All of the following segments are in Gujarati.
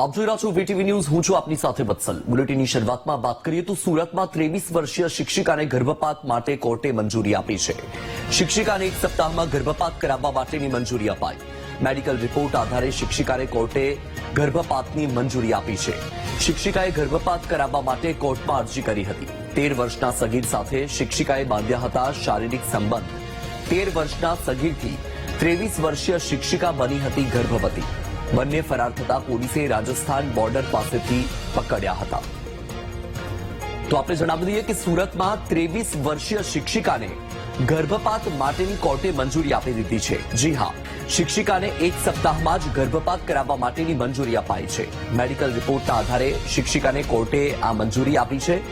આપ જોઈ રહ્યા છો વીટીવી ન્યૂઝ. હું છું આપની સાથે વત્સલ. બુલેટિનની શરૂઆતમાં વાત કરીએ તો સુરતમાં ત્રેવીસ વર્ષીય શિક્ષિકાને ગર્ભપાત માટે કોર્ટે મંજૂરી આપી છે. શિક્ષિકાને એક સપ્તાહમાં ગર્ભપાત કરાવવા માટેની મંજૂરી અપાઈ. મેડિકલ રિપોર્ટ આધારે શિક્ષિકાને કોર્ટે ગર્ભપાતની મંજૂરી આપી છે. શિક્ષિકાએ ગર્ભપાત કરાવવા માટે કોર્ટમાં અરજી કરી હતી. તેર વર્ષના સગીર સાથે શિક્ષિકાએ બાંધ્યા હતા શારીરિક સંબંધ. તેર વર્ષના સગીરથી ત્રેવીસ વર્ષીય શિક્ષિકા બની હતી ગર્ભવતી. બંને ફરાર થતા પોલીસે રાજસ્થાન બોર્ડર પાસેથી પકડ્યા હતા. તો આપણે જણાવી દઈએ કે સુરતમાં ત્રેવીસ વર્ષીય શિક્ષિકાને ગર્ભપાત માટેની કોર્ટે મંજૂરી આપી દીધી છે. જી હા, શિક્ષિકાને એક સપ્તાહમાં જ ગર્ભપાત કરાવવા માટેની મંજૂરી અપાઈ છે. મેડિકલ રિપોર્ટના આધારે શિક્ષિકાને કોર્ટે આ મંજૂરી આપી છે.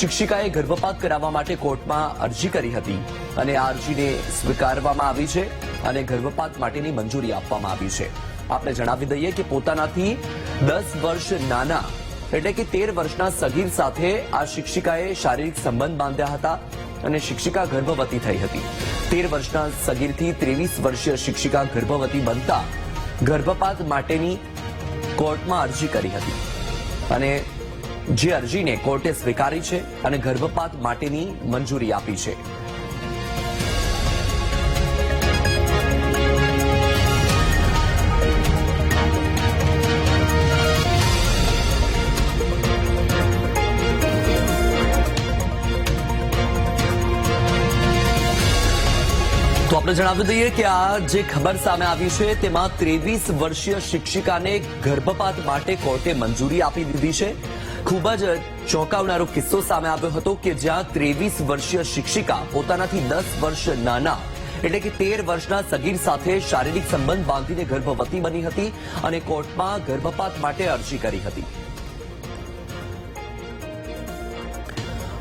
શિક્ષિકાએ ગર્ભપાત કરાવવા માટે કોર્ટમાં અરજી કરી હતી અને આ અરજીને સ્વીકારવામાં આવી છે અને ગર્ભપાત માટેની મંજૂરી આપવામાં આવી છે. આપણે જણાવી દઈએ કે પોતાનાથી દસ વર્ષ નાના, એટલે કે તેર વર્ષના સગીર સાથે આ શિક્ષિકાએ શારીરિક સંબંધ બાંધ્યા હતા અને શિક્ષિકા ગર્ભવતી થઈ હતી. તેર વર્ષના સગીરથી ત્રેવીસ વર્ષીય શિક્ષિકા ગર્ભવતી બનતા ગર્ભપાત માટેની કોર્ટમાં અરજી કરી હતી. અને જે અરજીને કોર્ટે સ્વીકારી છે અને ગર્ભપાત માટેની મંજૂરી આપી છે. આપણે જણાવી દઈએ કે આ જે ખબર સામે આવી છે, તેમાં ત્રેવીસ વર્ષીય શિક્ષિકાને ગર્ભપાત માટે કોર્ટે મંજૂરી આપી દીધી છે. ખૂબ જ ચોંકાવનારો કિસ્સો સામે આવ્યો હતો કે જ્યાં ત્રેવીસ વર્ષીય શિક્ષિકા પોતાનાથી દસ વર્ષ નાના, એટલે કે તેર વર્ષના સગીર સાથે શારીરિક સંબંધ બાંધીને ગર્ભવતી બની હતી અને કોર્ટમાં ગર્ભપાત માટે અરજી કરી હતી.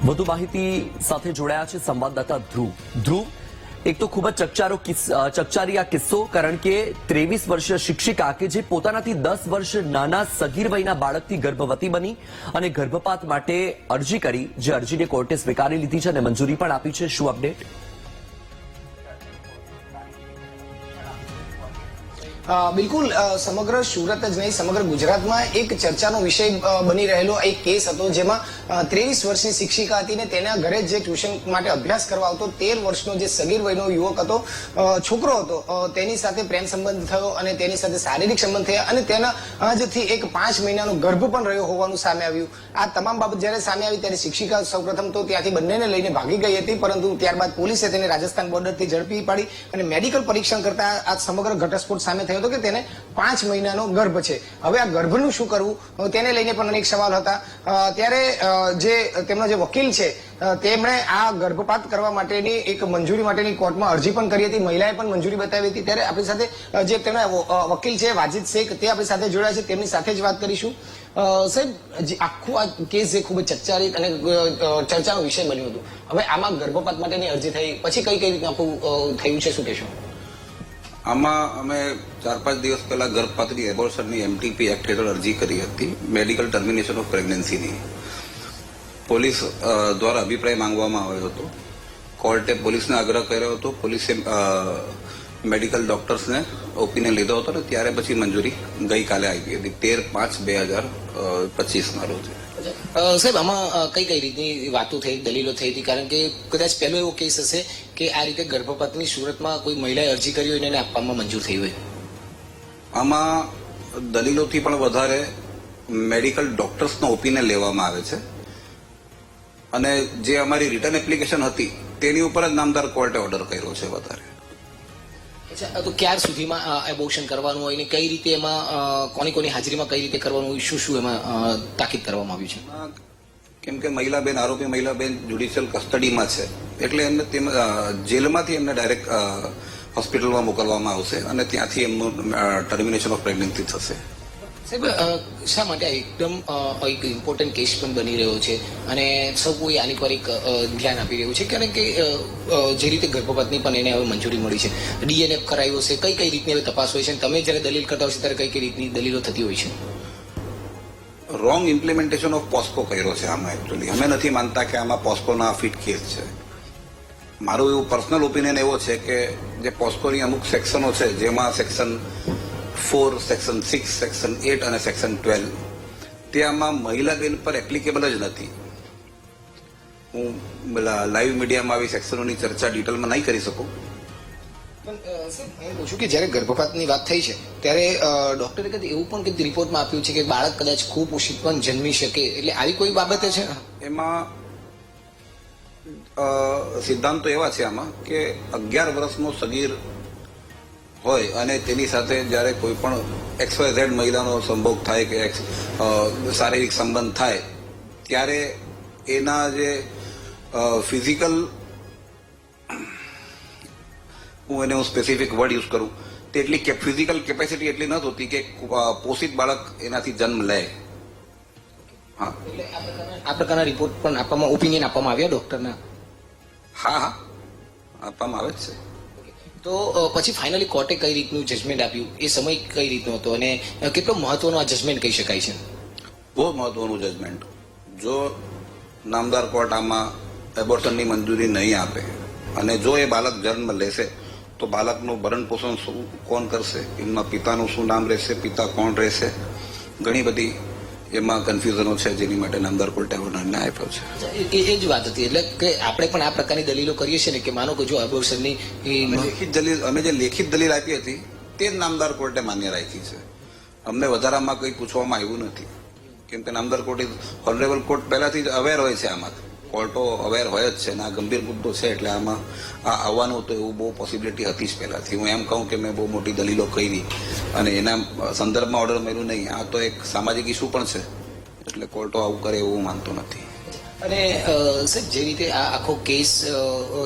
વધુ માહિતી સાથે જોડાયા છે સંવાદદાતા ધ્રુવ. ધ્રુવ એક તો ખૂબ જ ચકચારો ચકચારી આ કિસ્સો, કારણ કે ત્રેવીસ વર્ષીય શિક્ષિકા કે જે પોતાનાથી દસ વર્ષ નાના સગીર વયના બાળકથી ગર્ભવતી બની અને ગર્ભપાત માટે અરજી કરી, જે અરજીને કોર્ટે સ્વીકારી લીધી છે અને મંજૂરી પણ આપી છે. શું અપડેટ બિલકુલ સમગ્ર સુરત જ નહીં, સમગ્ર ગુજરાતમાં એક ચર્ચાનો વિષય બની રહેલો એક કેસ હતો જેમાં ત્રેવીસ વર્ષની શિક્ષિકા હતી ને તેના ઘરે જ ટ્યુશન માટે અભ્યાસ કરવા આવતો, તેર વર્ષનો જે સગીર વયનો યુવક હતો છોકરો હતો તેની સાથે પ્રેમ સંબંધ થયો અને તેની સાથે શારીરિક સંબંધ થયા અને તેના આજથી એક પાંચ મહિનાનો ગર્ભ પણ રહ્યો હોવાનું સામે આવ્યું. આ તમામ બાબત જ્યારે સામે આવી ત્યારે શિક્ષિકા સૌપ્રથમ તો ત્યાંથી બંનેને લઈને ભાગી ગઈ હતી, પરંતુ ત્યારબાદ પોલીસે તેને રાજસ્થાન બોર્ડરથી ઝડપી પાડી અને મેડિકલ પરીક્ષણ કરતા આ સમગ્ર ઘટસ્ફોટ સામે થયો હતો કે તેને પાંચ મહિનાનો ગર્ભ છે. હવે આ ગર્ભનું શું કરવું? તેને લઈને પણ અનેક સવાલ હતા. ત્યારે જે તેમનો જે વકીલ છે તેમણે આ ગર્ભપાત કરવા માટેની એક મંજૂરી માટેની કોર્ટમાં અરજી પણ કરી હતી. મહિલાએ પણ મંજૂરી બતાવી હતી. ત્યારે આપણી સાથે જે તેમના વકીલ છે, વાજિદ શેખ, તે આપણી સાથે જોડાયા છે. તેમની સાથે જ વાત કરીશું. સાહેબ, જે આખું આ કેસ જે ખૂબ જ ચર્ચારિત અને ચર્ચાનો વિષય બન્યું હતું. હવે આમાં ગર્ભપાત માટેની અરજી થઈ, પછી કઈ કઈ રીતે આખું થયું છે? શું કહેશો? આમાં અમે ચાર પાંચ દિવસ પહેલા ગર્ભપાતની એબોર્શનની એમટીપી એક્ટ હેઠળ અરજી કરી હતી મેડિકલ ટર્મિનેશન ઓફ પ્રેગ્નન્સીની પોલીસ દ્વારા અભિપ્રાય માંગવામાં આવ્યો હતો. કોર્ટે પોલીસને આગ્રહ કર્યો હતો, પોલીસે મેડિકલ ડોક્ટર્સને ઓપિનિયન લીધો હતો ને ત્યારે પછી મંજૂરી ગઈકાલે આવી હતી, તેર પાંચ બે હજાર પચીસના રોજ. સાહેબ, આમાં કઈ કઈ રીતની વાતો થઈ, દલીલો થઈ હતી? કારણ કે કદાચ પહેલો એવો કેસ હશે કે આ રીતે ગર્ભપાતની સુરતમાં કોઈ મહિલાએ અરજી કરી હોય એને આપવામાં મંજૂર થઈ હોય. આમાં દલીલોથી પણ વધારે મેડિકલ ડોક્ટર્સનો ઓપિનિયન લેવામાં આવે છે. અને જે અમારી રિટર્ન એપ્લિકેશન હતી, તેની ઉપર જ નામદાર કોર્ટે ઓર્ડર કર્યો છે વધારે. અચ્છા તો ક્યાર સુધીમાં એબોર્શન કરવાનું હોય ને કઈ રીતે એમાં કોની કોની હાજરીમાં કઈ રીતે કરવાનું હોય શું શું એમાં તાકીદ કરવામાં આવ્યું છે? કેમ કે મહિલા બેન, આરોપી મહિલા બેન જ્યુડિશિયલ કસ્ટડીમાં છે. એટલે એમને જેલમાંથી એમને ડાયરેક્ટ હોસ્પિટલમાં મોકલવામાં આવશે અને ત્યાંથી એમનું ટર્મિનેશન ઓફ પ્રેગ્નન્સી થશે. શા માટે આ એકદમ એક ઇમ્પોર્ટન્ટ કેસ પણ બની રહ્યો છે? અને સૌ કોઈ આની પર એક ધ્યાન આપી રહ્યું છે? કારણ કે જે રીતે ગર્ભપાતની પણ એને હવે મંજૂરી મળી છે. ડીએનએ કરાયું છે, કઈ કઈ રીતની હવે તપાસ હોય છે? તમે જ્યારે દલીલ કરતા હોય છે, ત્યારે કઈ કઈ રીતની દલીલો થતી હોય છે? રોંગ ઇમ્પ્લિમેન્ટેશન ઓફ પોસ્કો કર્યો છે આમાં એકચ્યુઅલી અમે નથી માનતા કે આમાં પોસ્કોના ફિટ કેસ છે. મારું એવું પર્સનલ ઓપિનિયન એવો છે કે જે પોસ્કોની અમુક સેક્શનો છે, જેમાં section four section six section eight અને સેક્શન ટ્વેલ્વ. તે આમાં મહિલા બેન પર એપ્લિકેબલ જ નથી. હું લાઈવ મીડિયામાં આવી સેક્શનોની ચર્ચા ડિટેલમાં નહીં કરી શકું. પણ પૂછું કે જ્યારે ગર્ભપાતની વાત થઈ છે ત્યારે ડોક્ટરે કદી એવું પણ કંઈક રિપોર્ટમાં આપ્યું છે કે બાળક કદાચ કુપોષિત પણ જન્મી શકે એટલે આવી કોઈ બાબતે છે? એમાં સિદ્ધાંતો એવા છે આમાં કે અગિયાર વર્ષનો સગીર હોય અને તેની સાથે જ્યારે કોઈ પણ એક્સ વાય ઝેડ મહિલાનો સંભોગ થાય કે ex- શારીરિક સંબંધ થાય ત્યારે એના જે ફિઝિકલ હું એને હું સ્પેસિફિક વર્ડ યુઝ કરું તે એટલી ફિઝિકલ કેપેસિટી એટલી ન હોતી કે પોષિત બાળક એનાથી જન્મ લે. હા. આ પ્રકારના રિપોર્ટ પણ આપવામાં ઓપિનિયન આપવામાં આવ્યા ડોક્ટરના હા હા. આપવામાં આવે જ છે. તો પછી ફાઇનલી કોર્ટે કઈ રીતનું જજમેન્ટ આપ્યું? એ સમય કઈ રીતનો હતો? અને કેટલો મહત્વનો આ જજમેન્ટ કહી શકાય છે? બહુ મહત્વનું જજમેન્ટ જો નામદાર કોર્ટ આમાં એબોર્શનની મંજૂરી નહીં આપે, અને જો એ બાળક જન્મ લેશે, તો બાળકનું ભરણ પોષણ શું, કોણ કરશે? એમના પિતાનું શું નામ રહેશે? પિતા કોણ રહેશે? ઘણી બધી એમાં કન્ફ્યુઝનો છે જેની માટે નામદાર કોર્ટે આવો નિર્ણય આપ્યો છે. એ જ વાત હતી. એટલે કે આપણે પણ આ પ્રકારની દલીલો કરીએ છીએ ને કે માનો કે જો અબોર્શનની લેખિત દલીલ અમે જે લેખિત દલીલ આપી હતી તે જ નામદાર કોર્ટે માન્ય રાખી છે. અમને વધારામાં કંઈ પૂછવામાં આવ્યું નથી. કેમ કે નામદાર કોર્ટ ઓનરેબલ કોર્ટ પહેલાથી જ અવેર હોય છે આમાં. કોર્ટો અવેર હોય જ છે અને આ ગંભીર મુદ્દો છે એટલે આમાં આ આવવાનું તો એવું બહુ પોસિબિલિટી હતી જ પહેલાથી. હું એમ કહું કે મેં બહુ મોટી દલીલો કરી. અને એના સંદર્ભમાં ઓર્ડર મળ્યું નહીં. આ તો એક સામાજિક ઇસ્યુ પણ છે. એટલે કોર્ટો આવું કરે એવું માનતો નથી. અને સાહેબ જે રીતે આ આખો કેસ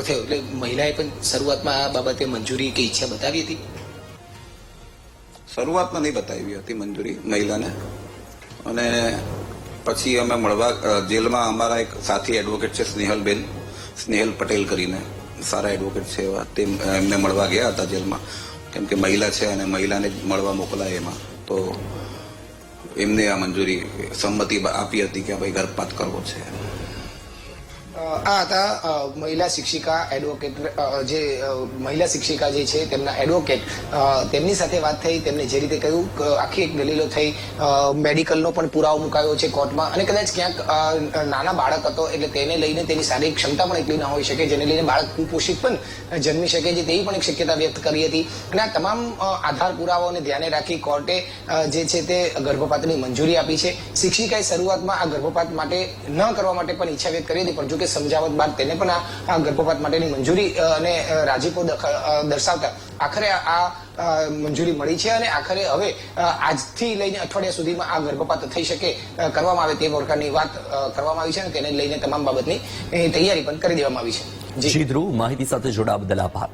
થયો એટલે મહિલાએ પણ શરૂઆતમાં આ બાબતે મંજૂરી કે ઈચ્છા બતાવી હતી? શરૂઆતમાં નહીં બતાવી હતી મંજૂરી મહિલાને. અને પછી અમે મળવા જેલમાં અમારા એક સાથી એડવોકેટ છે સ્નેહલબેન. સ્નેહલ પટેલ કરીને સારા એડવોકેટ છે એવા. તે એમને મળવા ગયા હતા જેલમાં. કેમ કે મહિલા છે અને મહિલાને મળવા મોકલાય એમાં. તો એમને આ મંજૂરી સંમતિ આપી હતી કે ભાઈ ગર્ભપાત કરવો છે. આ હતા મહિલા શિક્ષિકા એડવોકેટ જે મહિલા શિક્ષિકા જે છે, તેમના એડવોકેટ તેમની સાથે વાત થઈ, તેમને જે રીતે કહ્યું આખી એક દલીલો થઈ મેડિકલનો પણ પુરાવો મુકાયો છે કોર્ટમાં, અને કદાચ ક્યાંક નાના બાળક હતો, એટલે તેને લઈને તેની શારીરિક ક્ષમતા પણ એટલી ના હોઈ શકે, જેને લઈને બાળક કુપોષિત પણ જન્મી શકે છે, તેવી પણ એક શક્યતા વ્યક્ત કરી હતી. અને આ તમામ આધાર પુરાવાઓને ધ્યાને રાખી કોર્ટે જે છે તે ગર્ભપાતની મંજૂરી આપી છે. શિક્ષિકાએ શરૂઆતમાં આ ગર્ભપાત માટે ન કરવા માટે પણ ઈચ્છા વ્યક્ત કરી હતી, પણ જો કે સમજાવટ બાદ તેને પણ આ ગર્ભપાત માટેની મંજૂરી અને રાજીપો દર્શાવતા આખરે આ મંજૂરી મળી છે અને આખરે હવે આજથી લઈને અઠવાડિયા સુધીમાં આ ગર્ભપાત થઈ શકે કરવામાં આવે તે પ્રકારની વાત કરવામાં આવી છે અને તેને લઈને તમામ બાબતની તૈયારી પણ કરી દેવામાં આવી છે. જી ધ્રુવ, માહિતી સાથે જોડાવા બદલ આભાર.